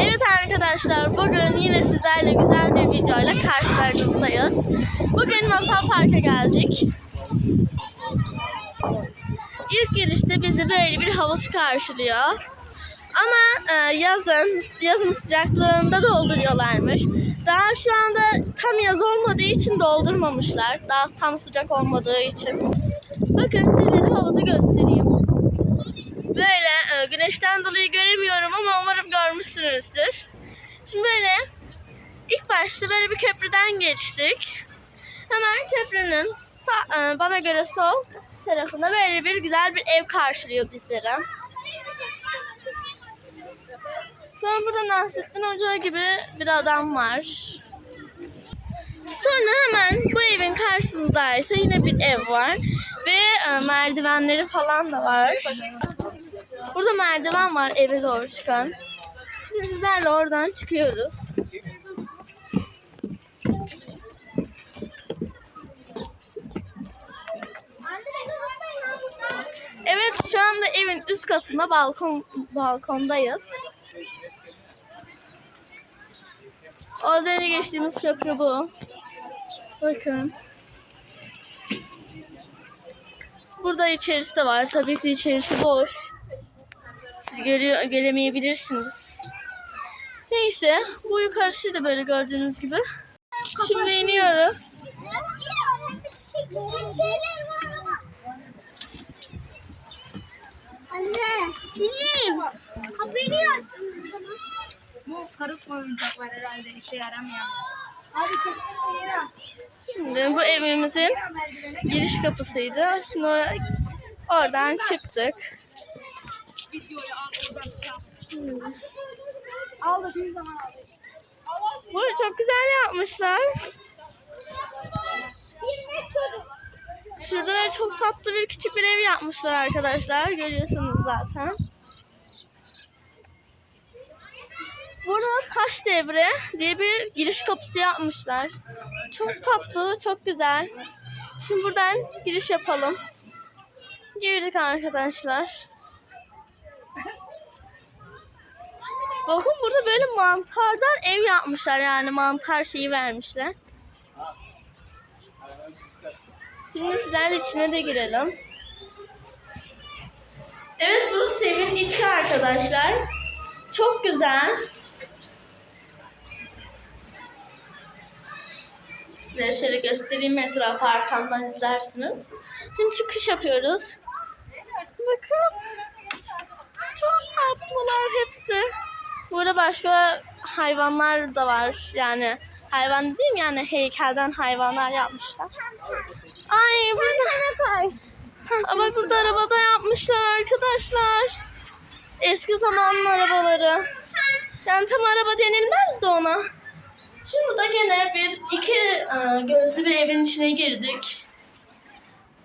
Evet arkadaşlar bugün yine sizlerle güzel bir videoyla karşılarınızdayız. Bugün Masal Park'a geldik. İlk girişte bizi böyle bir havuz karşılıyor. Ama e, yazın, yazın sıcaklığında dolduruyorlarmış. Daha şu anda tam yaz olmadığı için doldurmamışlar. Daha tam sıcak olmadığı için. Bakın sizlere havuzu göstereyim. Böyle güneşten dolayı göremiyorum ama umarım görmüşsünüzdür. Şimdi böyle ilk başta böyle bir köprüden geçtik. Hemen köprünün sağ, e, bana göre sol tarafında böyle bir güzel bir ev karşılıyor bizleri. Sonra burada Nasrettin Hoca gibi bir adam var. Sonra hemen bu evin karşısında ise yine bir ev var. Ve e, merdivenleri falan da var. Burada merdiven var eve doğru çıkan. Şimdi sizlerle oradan çıkıyoruz. Evet şu anda evin üst katında balkon balkondayız. Az geçtiğimiz köprü bu. Bakın. Burada içerisi de var. Tabii ki içerisi boş. Siz görüyor, göremeyebilirsiniz. Neyse. Bu yukarısı da böyle gördüğünüz gibi. Şimdi iniyoruz. Anne, dinleyeyim. Kapıyı aç. Bu karık oyuncaklar herhalde işe kesin Şimdi bu evimizin giriş kapısıydı. Şimdi oradan çıktık. Videoyu al oradan çal. Al da bir zaman al. Bu çok güzel yapmışlar. Şurada da çok tatlı bir küçük bir ev yapmışlar arkadaşlar. Görüyorsunuz zaten. Burada taş devre diye bir giriş kapısı yapmışlar. Çok tatlı, çok güzel. Şimdi buradan giriş yapalım. Girdik arkadaşlar. Bakın burada böyle mantardan ev yapmışlar yani mantar şeyi vermişler. Şimdi sizlerle içine de girelim. Evet burası evin içi arkadaşlar. Çok güzel. Size şöyle göstereyim etrafı arkamdan izlersiniz. Şimdi çıkış yapıyoruz. Bakın. Çok tatlılar hepsi. Burada başka hayvanlar da var. Yani hayvan mi? Yani heykelden hayvanlar yapmışlar. Ay burada. Ama burada arabada yapmışlar arkadaşlar. Eski zamanın arabaları. Yani tam araba denilmez de ona. Şimdi burada gene bir iki e, gözlü bir evin içine girdik.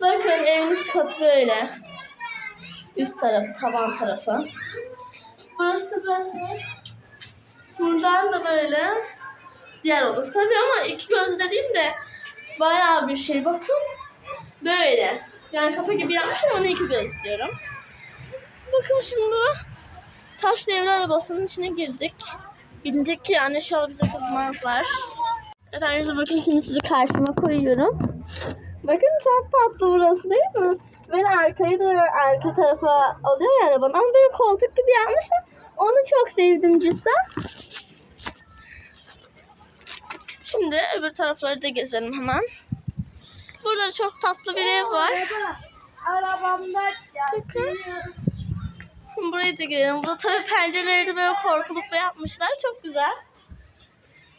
Bakın evin üst katı böyle. Üst tarafı, tavan tarafı. Burası da böyle. Buradan da böyle. Diğer odası tabii ama iki gözlü dediğim de bayağı bir şey. Bakın. Böyle. Yani kafa gibi yapmışım onu iki göz diyorum. Bakın şimdi bu taş devre arabasının içine girdik. Bindik yani inşallah bize kızmazlar. Arkadaşlar bakın şimdi sizi karşıma koyuyorum. Bakın çok tatlı burası değil mi? Böyle arkayı da arka tarafa alıyor ya arabanın ama böyle koltuk gibi yapmışlar. Onu çok sevdim cidden. Şimdi öbür tarafları da gezelim hemen. Burada çok tatlı bir ev var. Arabamda Bakın. Buraya da girelim. Burada tabii pencereleri de böyle korkulukla yapmışlar. Çok güzel.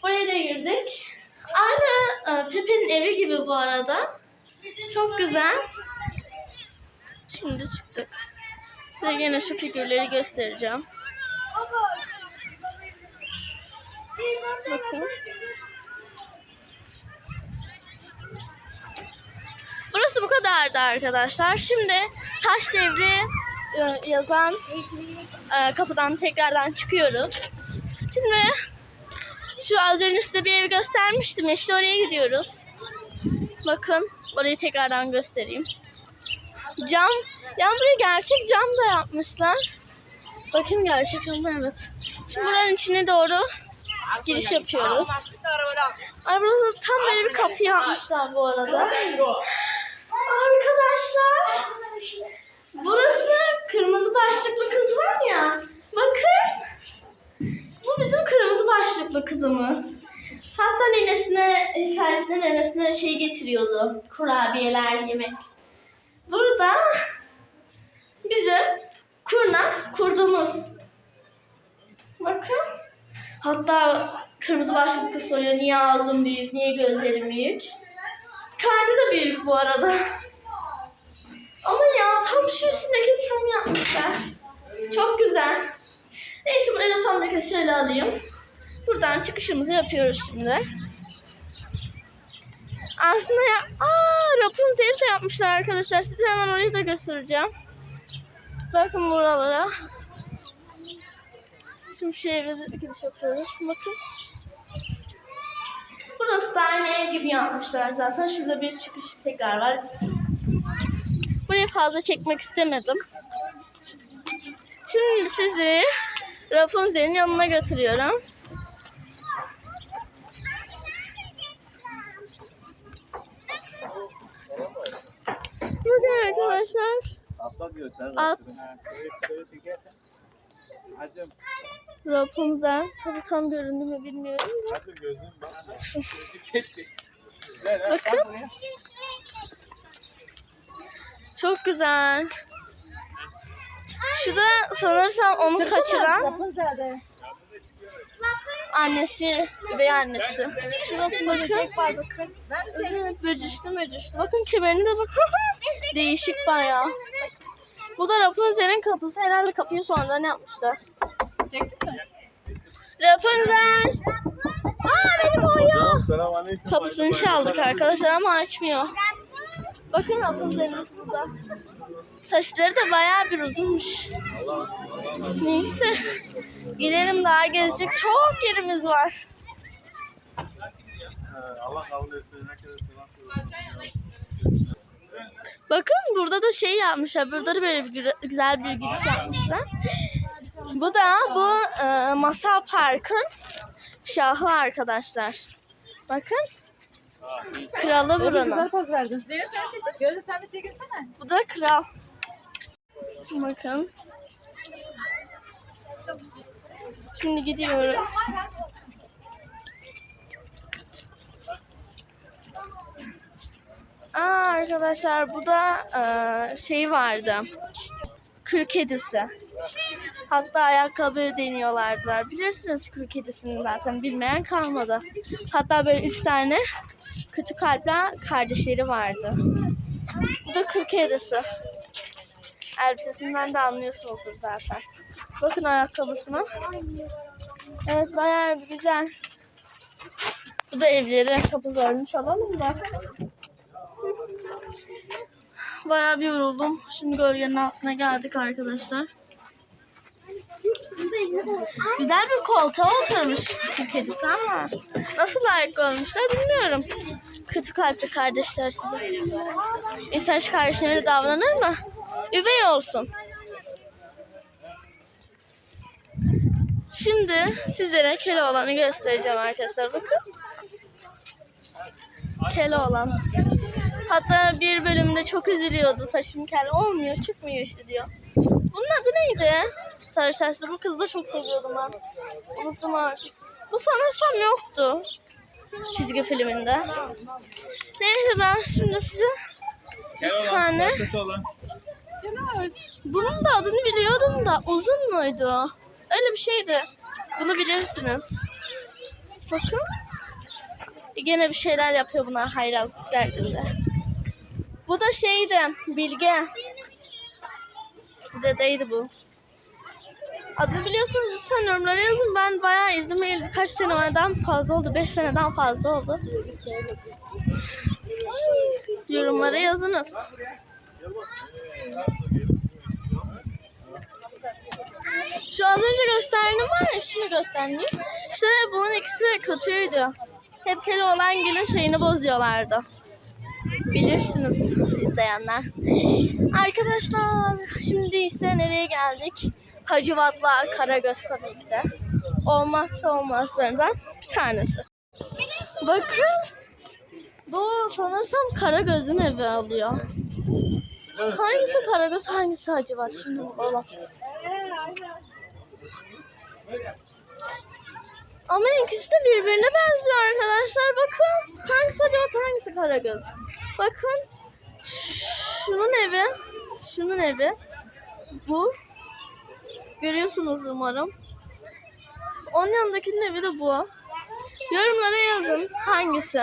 Buraya da girdik. Aynı e, Pepe'nin evi gibi bu arada. Çok güzel. Şimdi çıktık. Size yine şu figürleri göstereceğim. Bakın. Burası bu kadardı arkadaşlar. Şimdi taş devri e, yazan e, kapıdan tekrardan çıkıyoruz. Şimdi şu az önce size bir evi göstermiştim. İşte oraya gidiyoruz. Bakın orayı tekrardan göstereyim. Cam, yani buraya gerçek cam da yapmışlar. Bakın gerçek cam evet. Şimdi buranın içine doğru giriş yapıyoruz. Ay burada tam böyle bir kapı yapmışlar bu arada. Arkadaşlar burası kırmızı başlıklı kız var ya. Bakın. Bu bizim kırmızı başlıklı kızımız. Hikayesinde nenesine şey getiriyordu. Kurabiyeler, yemek. Burada bizim kurnaz kurdumuz. Bakın. Hatta kırmızı başlıklı soruyor niye ağzım büyük, niye gözlerim büyük. Karnı da büyük bu arada. Ama ya tam şu üstündeki tam yapmışlar. Çok güzel. Neyse buraya da sonraki şöyle alayım. Buradan çıkışımızı yapıyoruz şimdi. Aslında ya... Aa, Rapunzel'i de yapmışlar arkadaşlar. Size hemen orayı da göstereceğim. Bakın buralara. Şimdi şu eve giriş yapıyoruz. Bakın. Burası da aynı ev gibi yapmışlar zaten. Şurada bir çıkış tekrar var. Burayı fazla çekmek istemedim. Şimdi sizi Rapunzel'in yanına götürüyorum. Bakın arkadaşlar. Atla diyor sen. At. Çekersen. Hacım, Rapunzel. Tabii tam göründü mü bilmiyorum. hacım gözün bak. Bakın. Çok güzel. Şu da sanırsam onu kaçıran annesi, üvey annesi. Şurası böcek var bakın. Evet, böcüşlü böcüşlü. Bakın kemerine de bakın. Değişik bayağı. Bu da Rapunzel'in kapısı. Herhalde kapıyı sonradan yapmışlar. Çektin mi? Rapunzel! Aa benim o ya. Selamünaleyküm. Kapısını çaldık arkadaşlar ama açmıyor. Bakın Rapunzel'in burada. Saçları da bayağı bir uzunmuş. Neyse. Gidelim daha gezecek çok yerimiz var. Bakın burada da şey yapmışlar. Burada da böyle bir güzel bir giriş yapmışlar. Bu da bu e, Masal Park'ın şahı arkadaşlar. Bakın. Kralı buranın. poz verdin. Zeynep sen çektin. Gözde sen de çekilsene. Bu da kral. Bakın. Şimdi gidiyoruz. Aa, arkadaşlar bu da e, şey vardı. Kül kedisi. Hatta ayakkabı deniyorlardılar. Bilirsiniz kül kedisini zaten bilmeyen kalmadı. Hatta böyle üç tane kötü kalpli kardeşleri vardı. Bu da kül kedisi. Elbisesinden de anlıyorsunuzdur zaten. Bakın ayakkabısına. Evet bayağı güzel. Bu da evleri kapılarını çalalım da. Bayağı bir yoruldum. Şimdi gölgenin altına geldik arkadaşlar. Güzel bir koltuğa oturmuş bu kedisi ama nasıl layık olmuşlar bilmiyorum. Kötü kalpli kardeşler size. İnsan şu kardeşine öyle davranır mı? Üvey olsun. Şimdi sizlere Keloğlan'ı göstereceğim arkadaşlar. Bakın. Keloğlan. Hatta bir bölümde çok üzülüyordu. Saçım kel olmuyor, çıkmıyor işte diyor. Bunun adı neydi? Sarı saçlı. Bu kızı da çok seviyordum ben. Unuttum artık. Bu sanırsam yoktu. Çizgi filminde. Neyse ben şimdi size bir tane bunun da adını biliyordum da uzun muydu? Öyle bir şeydi. Bunu bilirsiniz. Bakın. Gene bir şeyler yapıyor buna hayrazlık derdinde. Bu da şeydi. Bilge. Dedeydi bu. Adını biliyorsanız lütfen yorumlara yazın. Ben bayağı izlemeyeli kaç seneden fazla oldu. 5 seneden fazla oldu. Yorumlara yazınız. Şu az önce gösterdiğim var ya şimdi gösterdiğim. İşte bunun ikisi kötüydü. Hep olan günün şeyini bozuyorlardı. Bilirsiniz izleyenler. Arkadaşlar şimdi ise nereye geldik? Hacivat'la Karagöz tabii ki de. olmazsa olmazlarından bir tanesi. Bakın. Bu sanırsam Karagöz'ün evi alıyor. Hangisi Karagöz hangisi acaba? Şimdi bulalım. Ama ikisi de birbirine benziyor arkadaşlar. Bakın. Hangisi acaba hangisi Karagöz? Bakın. Şunun evi. Şunun evi. Bu. Görüyorsunuz umarım. Onun yanındakinin evi de bu. Yorumlara yazın hangisi.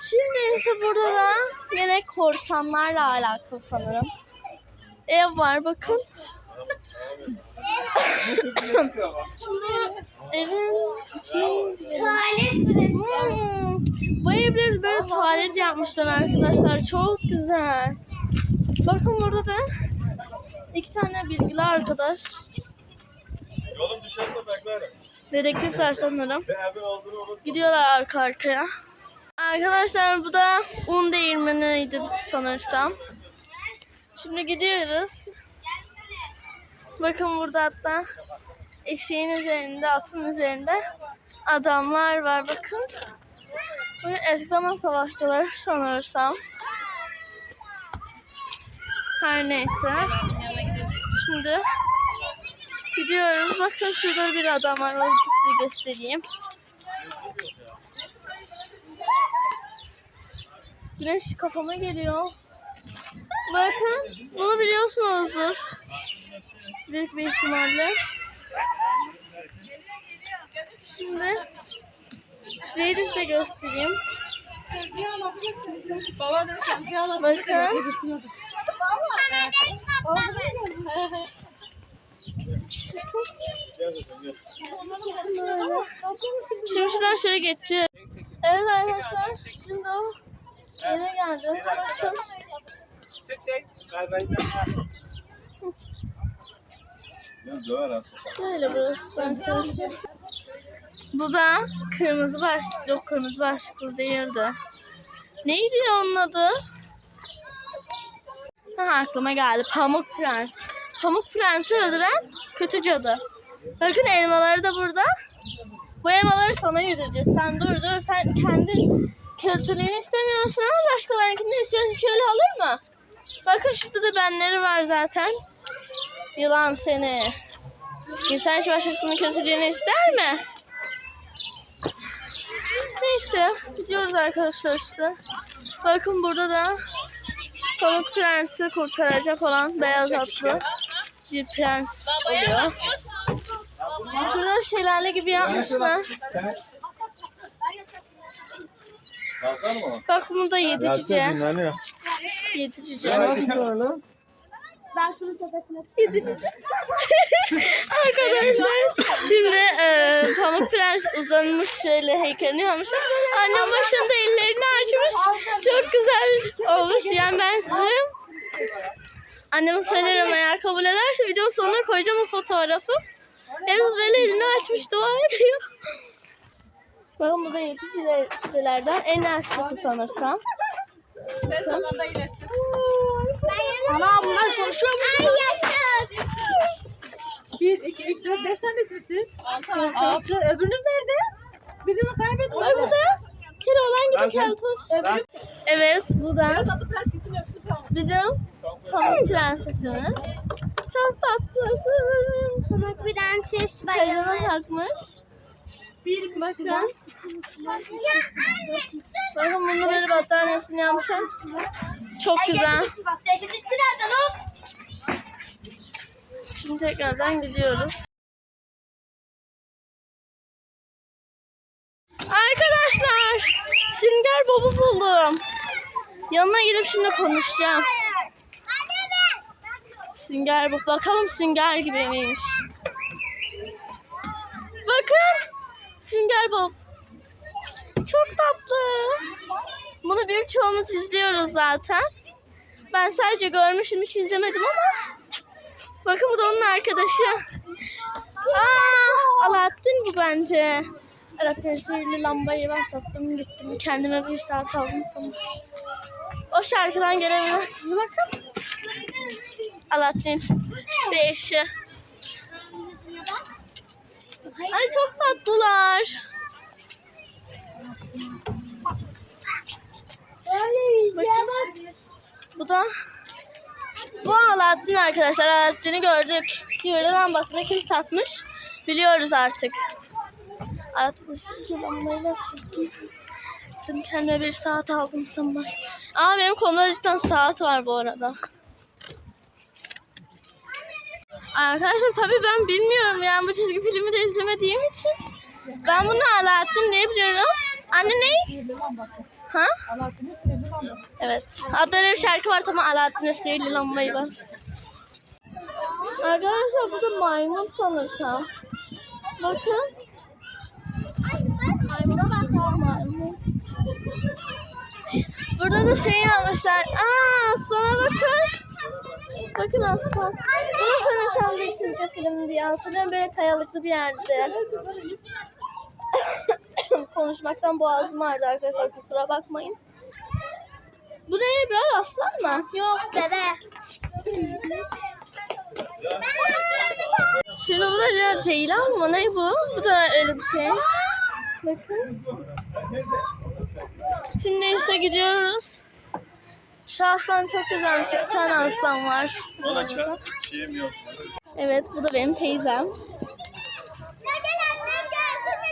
Şimdi ise burada da yine korsanlarla alakalı sanırım. Ev var bakın. Şimdi evin için... Tuvalet burası. Hmm, Bu evleri böyle tuvalet yapmışlar arkadaşlar. Çok güzel. Bakın burada da iki tane bilgili arkadaş. Yolun düşerse beklerim. Dedektifler sanırım. Gidiyorlar arka arkaya. Arkadaşlar bu da un değirmeniydi sanırsam. Şimdi gidiyoruz. Bakın burada hatta eşeğin üzerinde, atın üzerinde adamlar var bakın. Bu eski zaman savaşçıları sanırsam. Her neyse. Şimdi gidiyoruz. Bakın şurada bir adam var. Onu da size göstereyim. Güneş kafama geliyor. Bakın bunu biliyorsunuzdur. Büyük bir ihtimalle. Şimdi şurayı da size göstereyim. Baba sen alasın. Bakın. Şimdi şuradan şöyle geçeceğiz. Evet arkadaşlar. Şimdi o. Çek çek. Ha sokak. Böyle burası da arkadaşlar. Bu da kırmızı başlık. Yok kırmızı başlıklı değildi. Neydi onun adı? Ha, aklıma geldi. Pamuk Prens. Pamuk Prens'i öldüren kötü cadı. Bakın elmaları da burada. Bu elmaları sana yedireceğiz. Sen dur dur. Sen kendin kötülüğünü istemiyorsun ama başkalarınkini istiyorsun. Şöyle olur mu? Bakın şurada da benleri var zaten. Yılan seni. İnsan hiç başkasının kötülüğünü ister mi? Neyse gidiyoruz arkadaşlar işte. Bakın burada da Pamuk Prens'i kurtaracak olan beyaz atlı bir prens oluyor. Şurada şelale gibi yapmışlar. Kalkar mı? Bak bunu da yedi cüce. Yedi cüce. Ben şunun tepesine. Arkadaşlar şimdi e, Pamuk Prens uzanmış şöyle heykelini yapmış. Annem başında ellerini açmış. Çok güzel olmuş. Yani ben size anneme söylerim eğer kabul ederse videonun sonuna koyacağım o fotoğrafı. Yalnız böyle elini açmış dua ediyor. Bakın bu da yedi cüceler- cücelerden en yaşlısı sanırsam. Ne zamanda iyileşsin. Ana bunlar konuşuyor mu? Ay yaşa. Bir, iki, üç, dört, beş tanesiniz siz. Altı. Altı. Öbürünüz nerede? Birini kaybettim. Ay bu da Keloğlan gibi Ben- keltoş. Evet bu da bizim Pamuk Prensesimiz. Çok tatlısın. Pamuk prenses bayılır. takmış. Bir Bakın. Bakın bunu böyle battaniyesini yapmışlar. Çok güzel. Sekizinci nereden o? Şimdi tekrardan gidiyoruz. Arkadaşlar, Sünger Bob'u buldum. Yanına gidip şimdi konuşacağım. Sünger Bob. Bakalım sünger gibi miymiş? Bakın. Sünger Bob. Çok tatlı. Bunu birçoğumuz izliyoruz zaten. Ben sadece görmüşüm hiç izlemedim ama. Bakın bu da onun arkadaşı. Aa, Alaaddin bu bence. Alaaddin sihirli lambayı ben sattım gittim. Kendime bir saat aldım sonra. O şarkıdan gelen bakın. Alaaddin bir eşi. Ay çok tatlılar. Bu da bu Alaaddin arkadaşlar. Alaaddin'i gördük. Sihirli lambasını kim satmış? Biliyoruz artık. Alaaddin sihirli lambayı nasıl sattım? Dedim kendime bir saat aldım sanırım. Aa benim konuda cidden saat var bu arada. Arkadaşlar tabii ben bilmiyorum yani bu çizgi filmi de izlemediğim için. Ben bunu Alaaddin diye biliyorum. Anne ne? Ha? Evet. Hatta öyle bir şarkı var tamam Alaaddin'e sihirli lambayı var. Arkadaşlar bu da maymun sanırsam. Bakın. Maymun. Burada da şey yapmışlar. Aa aslana bakın. Bakın aslan. Bunu sanırsam bir çizgi film diye hatırlıyorum. Böyle kayalıklı bir yerde. Konuşmaktan boğazım ağrıdı arkadaşlar kusura bakmayın. Bu ne Ebrar aslan mı? Yok bebe. Şimdi bu da ceylan mı? Ne bu? Bu da öyle bir şey. Bakın. Şimdi ise gidiyoruz. Şu aslan çok güzelmiş. İki tane aslan var. Şeyim yok. Evet bu da benim teyzem. Gel annem gelsin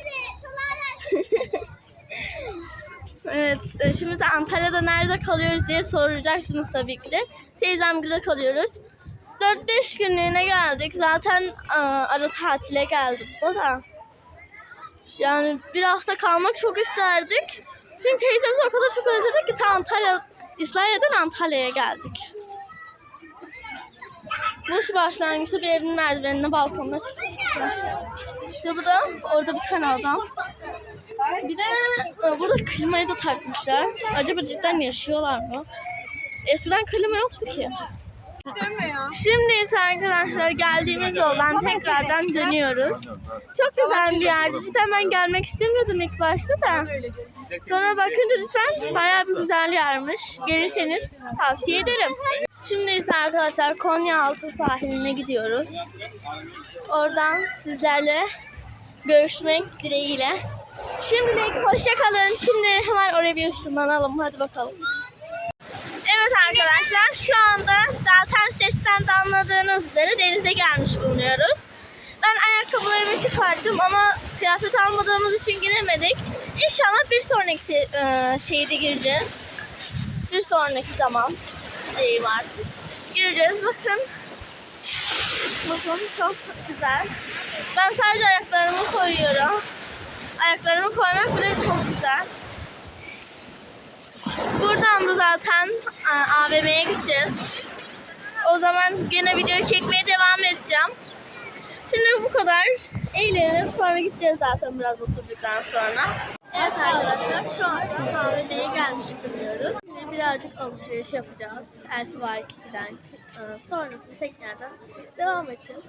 Evet, e, şimdi de Antalya'da nerede kalıyoruz diye soracaksınız tabii ki de. Teyzemgilde kalıyoruz. 4-5 günlüğüne geldik. Zaten e, ara tatile geldik burada da. Yani bir hafta kalmak çok isterdik. Çünkü teyzemizi o kadar çok özledik ki ta Antalya, İslahiye'den Antalya'ya geldik. Bu şu başlangıçta bir evin merdivenine balkonuna çıkmıştık. İşte bu da orada bir tane adam. Bir de e, burada klimayı da takmışlar. Acaba cidden yaşıyorlar mı? Eskiden klima yoktu ki. Şimdi ise arkadaşlar geldiğimiz yoldan tekrardan dönüyoruz. Çok güzel bir yerdi. Cidden ben gelmek istemiyordum ilk başta da. Sonra bakınca cidden bayağı bir güzel yermiş. Gelirseniz tavsiye ederim. Şimdi ise arkadaşlar Konyaaltı sahiline gidiyoruz. Oradan sizlerle görüşmek dileğiyle. Şimdilik hoşça kalın. Şimdi hemen oraya bir ışınlanalım. Hadi bakalım. Arkadaşlar şu anda zaten sesten de anladığınız üzere denize gelmiş bulunuyoruz. Ben ayakkabılarımı çıkarttım ama kıyafet almadığımız için giremedik. İnşallah bir sonraki e, şeyde gireceğiz. Bir sonraki zaman diyeyim artık. Gireceğiz bakın. Bakın çok güzel. Ben sadece ayaklarımı koyuyorum. Ayaklarımı koymak bile çok güzel. Buradan da zaten AVM'ye gideceğiz. O zaman gene video çekmeye devam edeceğim. Şimdi bu kadar. Eğlenip sonra gideceğiz zaten biraz oturduktan sonra. Evet arkadaşlar şu an AVM'ye gelmiş bulunuyoruz. Şimdi birazcık alışveriş yapacağız. Eltivar 2'den. Sonrasında tekrardan devam edeceğiz.